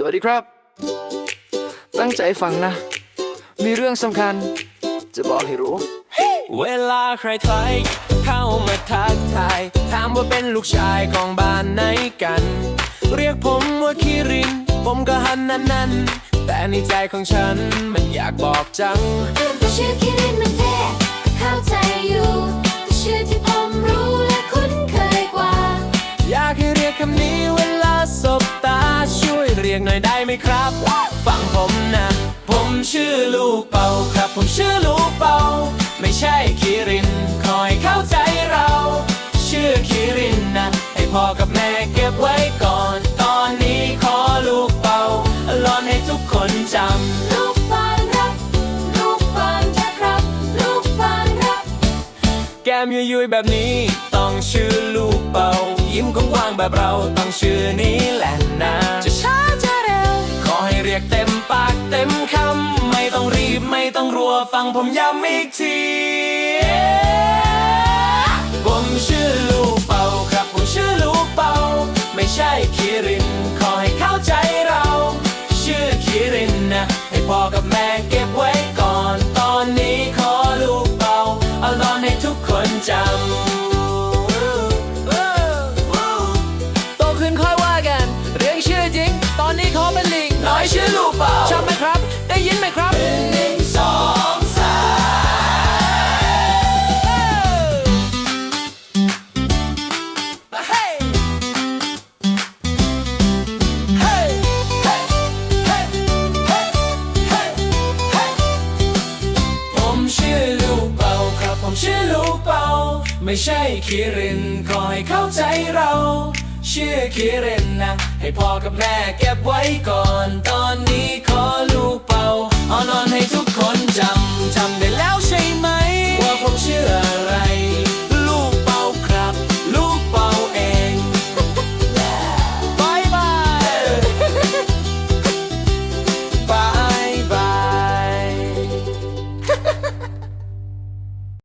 สวัสดีครับ ตั้งใจฟังนะ มีเรื่องสำคัญ จะบอกให้รู้ เวลาใครใครเข้ามาทักทาย ถามว่าเป็นลูกชายของบ้านไหนกัน เรียกผมว่าคิริน ผมก็หันนั้นนั้นแต่ในใจของฉันมันอยากบอกจังก็ชื่อคิรินมันเท่ก็เข้าใจอยู่ก็ชื่อที่ผมรู้และคุ้นเคยกว่า อยากให้เรียกคำนี้ รียกหน่อยได้ไหมครับ ฟังผมนะ ผมชื่อลูกเป่าครับ ผมชื่อลูกเป่า ไม่ใช่คิริน คอยเข้าใจเรา ชื่อคิรินนะ ให้พ่อกับแม่เก็บไว้ก่อน ตอนนี้ขอลูกเป่าลอนให้ทุกคนจำลูกบานรับ ลูกบานจะครับ ลูกบานรับ แก้มยุยๆแบบนี้ต้องชื่อลูกเป่า ยิ้มกว้างๆแบบเราต้องชื่อนี้แหละนะจะช้ รียกเต็มปากเต็มคำ ไม่ต้องรีบไม่ต้องรัวฟังผมย้ำอีกที ชื่อลูกเป่าชอบไหมครับ ได้ยินไหมครับหนึ่งสองสามเฮ้ยเฮ้ยเฮ้ยเฮ้ยเฮ้ยเฮ้ยเฮ้ผมชื่อลูกเป่าครับผมชื่อลูกเป่าไม่ใช่คิรินขอให้เข้าใจเรา ชื่อคิเรนนะ ให้พ่อกับแม่เก็บไว้ก่อน ตอนนี้ขอลูกเป่าเอานอนให้ทุก